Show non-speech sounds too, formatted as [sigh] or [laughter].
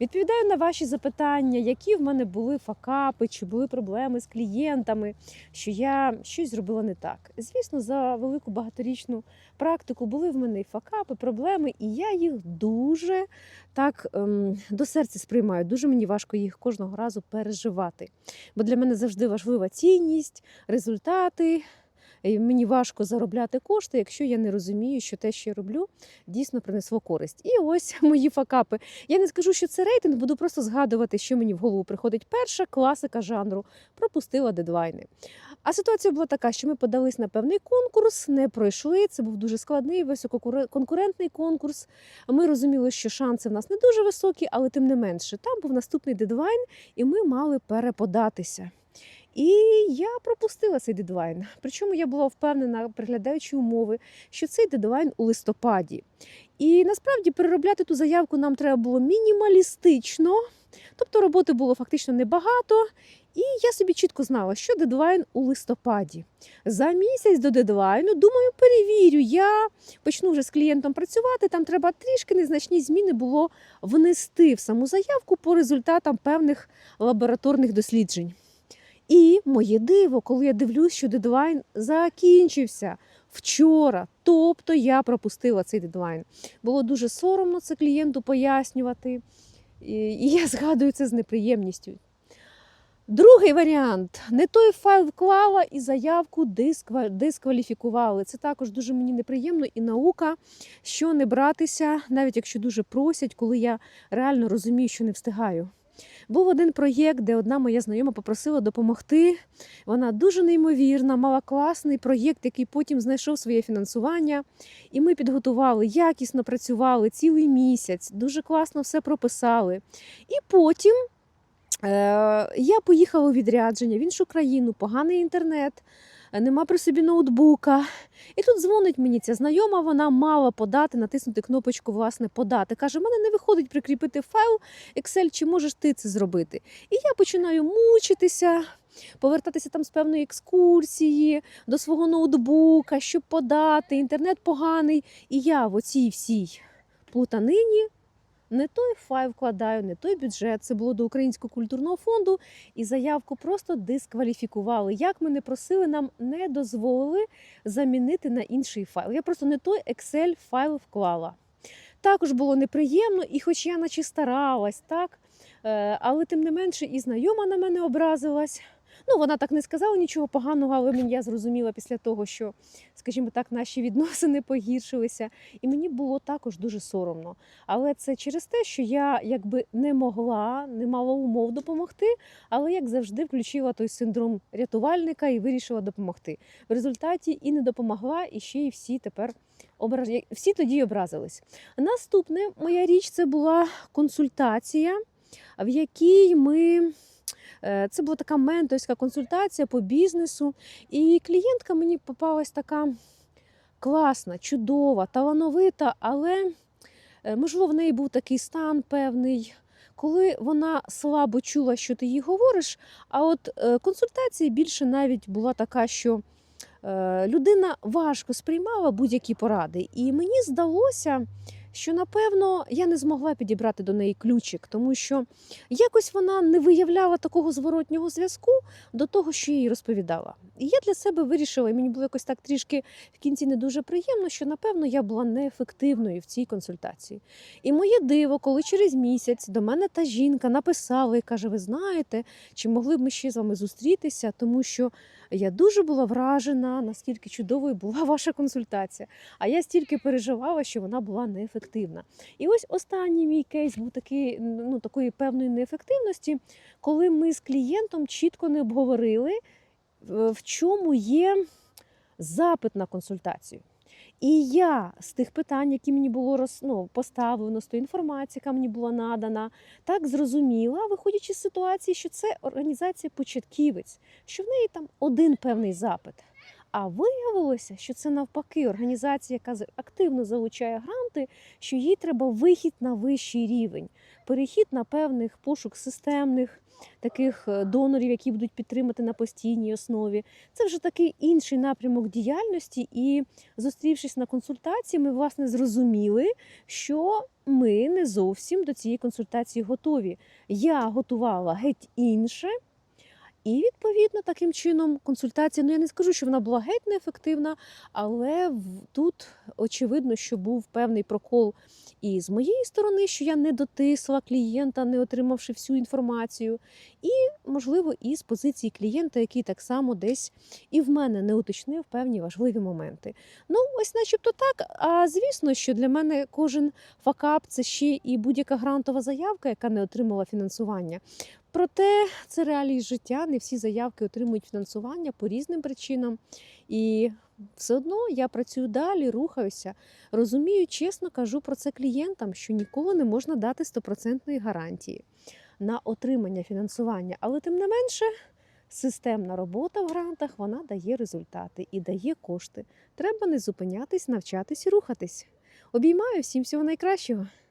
Відповідаю на ваші запитання, які в мене були факапи, чи були проблеми з клієнтами, що я щось зробила не так. Звісно, за велику багаторічну практику були в мене і факапи, проблеми, і я їх дуже так ем, до серця сприймаю. Дуже мені важко їх кожного разу переживати. Бо для мене завжди важлива цінність, результати. Мені важко заробляти кошти, якщо я не розумію, що те, що я роблю, дійсно принесло користь. І ось [laughs] мої факапи. Я не скажу, що це рейтинг, буду просто згадувати, що мені в голову приходить. Перша класика жанру пропустила дедлайни. А ситуація була така, що ми подались на певний конкурс, не пройшли. Це був дуже складний, висококонкурентний конкурс. Ми розуміли, що шанси в нас не дуже високі, але тим не менше, там був наступний дедлайн, і ми мали переподатися. І я пропустила цей дедлайн. Причому я була впевнена, приглядаючи умови, що цей дедлайн у листопаді. І насправді переробляти ту заявку нам треба було мінімалістично, тобто роботи було фактично небагато. І я собі чітко знала, що дедлайн у листопаді. За місяць до дедлайну, думаю, перевірю. Я почну вже з клієнтом працювати. Там треба трішки незначні зміни було внести в саму заявку по результатам певних лабораторних досліджень. І моє диво, коли я дивлюсь, що дедлайн закінчився вчора. Тобто я пропустила цей дедлайн. Було дуже соромно це клієнту пояснювати. І я згадую це з неприємністю. Другий варіант: не той файл вклала і заявку дисква- дискваліфікували. Це також дуже мені неприємно і наука, що не братися, навіть якщо дуже просять, коли я реально розумію, що не встигаю. Був один проєкт, де одна моя знайома попросила допомогти. Вона дуже неймовірна, мала класний проєкт, який потім знайшов своє фінансування. І ми підготували, якісно працювали цілий місяць, дуже класно все прописали. І потім я поїхала у відрядження в іншу країну, поганий інтернет. е, Нема при собі ноутбука. І тут дзвонить мені ця знайома, вона мала подати, натиснути кнопочку, власне, подати. Каже, в мене не виходить прикріпити файл Excel, чи можеш ти це зробити? І я починаю мучитися, повертатися там з певної екскурсії до свого ноутбука, щоб подати. Інтернет поганий. І я в оцій всій плутанині не той файл вкладаю, не той бюджет. Це було до Українського культурного фонду, і заявку просто дискваліфікували. Як ми не просили, нам не дозволили замінити на інший файл. Я просто не той Excel файл вклала. Також було неприємно, і хоч я наче старалась, так, але тим не менше і знайома на мене образилась. Ну, вона так не сказала нічого поганого, але мені я зрозуміла після того, що, скажімо так, наші відносини погіршилися. І мені було також дуже соромно. Але це через те, що я якби не могла, не мала умов допомогти, але як завжди включила той синдром рятувальника і вирішила допомогти. В результаті і не допомогла, і ще й всі тепер образ... всі тоді образились. Наступне моя річ це була консультація, в якій ми. е, Це була така менторська консультація по бізнесу. І клієнтка мені попалась така класна, чудова, талановита, але е, можливо в неї був такий стан певний, коли вона слабо чула, що ти їй говориш. А от е, консультація більше навіть була така, що людина важко сприймала будь-які поради. І мені здалося, що напевно я не змогла підібрати до неї ключик, тому що якось вона не виявляла такого зворотнього зв'язку до того, що їй розповідала. І я для себе вирішила, і мені було якось так трішки в кінці не дуже приємно, що напевно я була неефективною в цій консультації. І моє диво, коли через місяць до мене та жінка написала і каже: Ви знаєте, чи могли б ми ще з вами зустрітися, тому що я дуже була вражена, наскільки чудовою була ваша консультація. А я стільки переживала, що вона була неефективна. І ось останній мій кейс був такий, ну, такої певної неефективності, коли ми з клієнтом чітко не обговорили, в чому є запит на консультацію. І я з тих питань, які мені було роз, ну, поставлено, з тої інформації, яка мені була надана, так зрозуміла, виходячи з ситуації, що це організація початківець, що в неї там один певний запит. А виявилося, що це навпаки організація, яка активно залучає гранти, що їй треба вихід на вищий рівень, перехід на певних пошук системних таких е, донорів, які будуть підтримати на постійній основі. Це вже такий інший напрямок діяльності. І зустрівшись на консультації, ми власне зрозуміли, що ми не зовсім до цієї консультації готові. Я готувала геть інше. І відповідно таким чином консультація, ну я не скажу, що вона була геть неефективна, але тут очевидно, що був певний прокол і з моєї сторони, що я не дотисла клієнта, не отримавши всю інформацію, і можливо і з позиції клієнта, який так само десь і в мене не уточнив певні важливі моменти. Ну, ось, начебто, так. А звісно, що для мене кожен факап це ще і будь-яка грантова заявка, яка не отримала фінансування. Проте це реалії життя. Не всі заявки отримують фінансування по різним причинам. І все одно я працюю далі, рухаюся. Розумію, чесно кажу про це клієнтам, що ніколи не можна дати стопроцентної гарантії на отримання фінансування. Але тим не менше, системна робота в грантах вона дає результати і дає кошти. Треба не зупинятись, навчатись і рухатись. Обіймаю всім всього найкращого.